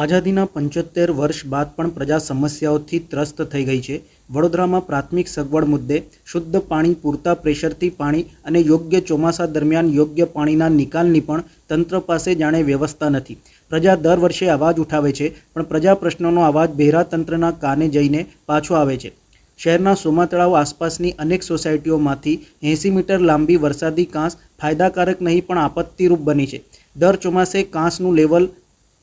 આઝાદીના પંચોતેર વર્ષ બાદ પણ પ્રજા સમસ્યાઓથી ત્રસ્ત થઈ ગઈ છે. વડોદરામાં પ્રાથમિક સગવડ મુદ્દે શુદ્ધ પાણી પૂરતા પ્રેશરથી પાણી અને યોગ્ય ચોમાસા દરમિયાન યોગ્ય પાણીના નિકાલની પણ તંત્ર પાસે જાણે વ્યવસ્થા નથી. પ્રજા દર વર્ષે અવાજ ઉઠાવે છે, પણ પ્રજા પ્રશ્નોનો અવાજ બહેરા તંત્રના કાને જઈને પાછો આવે છે. શહેરના સોમા તળાવ આસપાસની અનેક સોસાયટીઓમાંથી એંસી મીટર લાંબી વરસાદી કાંસ ફાયદાકારક નહીં પણ આપત્તિરૂપ બની છે. દર ચોમાસે કાંસનું લેવલ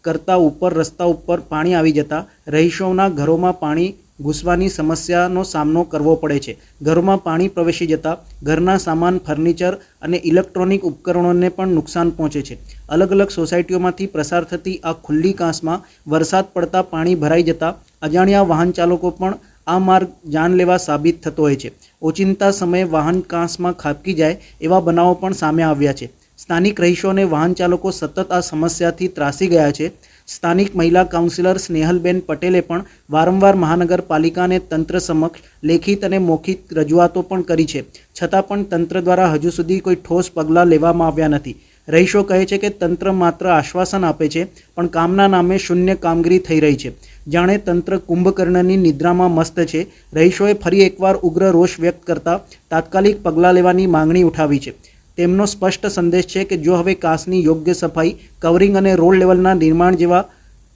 કરતાં ઉપર, રસ્તા ઉપર પાણી આવી જતાં રહીશોના ઘરોમાં પાણી ઘૂસવાની સમસ્યાનો સામનો કરવો પડે છે. ઘરોમાં પાણી પ્રવેશી જતાં ઘરના સામાન, ફર્નિચર અને ઇલેક્ટ્રોનિક ઉપકરણોને પણ નુકસાન પહોંચે છે. અલગ અલગ સોસાયટીઓમાંથી પ્રસાર થતી આ ખુલ્લી કાંસમાં વરસાદ પડતા પાણી ભરાઈ જતાં અજાણ્યા વાહન ચાલકો પણ આ માર્ગ જાનલેવા સાબિત થતો હોય છે. ઓચિંતા સમયે વાહન કાંસમાં ખાબકી જાય એવા બનાવો પણ સામે આવ્યા છે. સ્થાનિક રહીશો અને વાહન ચાલકો સતત આ સમસ્યાથી ત્રાસી ગયા છે. સ્થાનિક મહિલા કાઉન્સિલર સ્નેહલબેન પટેલે પણ વારંવાર મહાનગરપાલિકાને તંત્ર સમક્ષ લેખિત અને મૌખિક રજૂઆતો પણ કરી છે. છતાં પણ તંત્ર દ્વારા હજુ સુધી કોઈ ઠોસ પગલાં લેવામાં આવ્યા નથી. રહીશો કહે છે કે તંત્ર માત્ર આશ્વાસન આપે છે, પણ કામના નામે શૂન્ય કામગીરી થઈ રહી છે. જાણે તંત્ર કુંભકર્ણની નિદ્રામાં મસ્ત છે. રહીશોએ ફરી એકવાર ઉગ્ર રોષ વ્યક્ત કરતા તાત્કાલિક પગલાં લેવાની માંગણી ઉઠાવી છે. તેમનો સ્પષ્ટ સંદેશ છે કે જો હવે કાસની યોગ્ય સફાઈ, કવરિંગ અને રોડ લેવલના નિર્માણ જેવા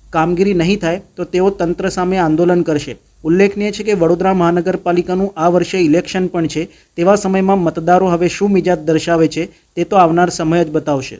કામગીરી નહીં થાય, તો તેઓ તંત્ર સામે આંદોલન કરશે. ઉલ્લેખનીય છે કે વડોદરા મહાનગરપાલિકાનું આ વર્ષે ઇલેક્શન પણ છે, તેવા સમયમાં મતદારો હવે શું મિજાજ દર્શાવે છે, તે તો આવનાર સમય જ બતાવશે.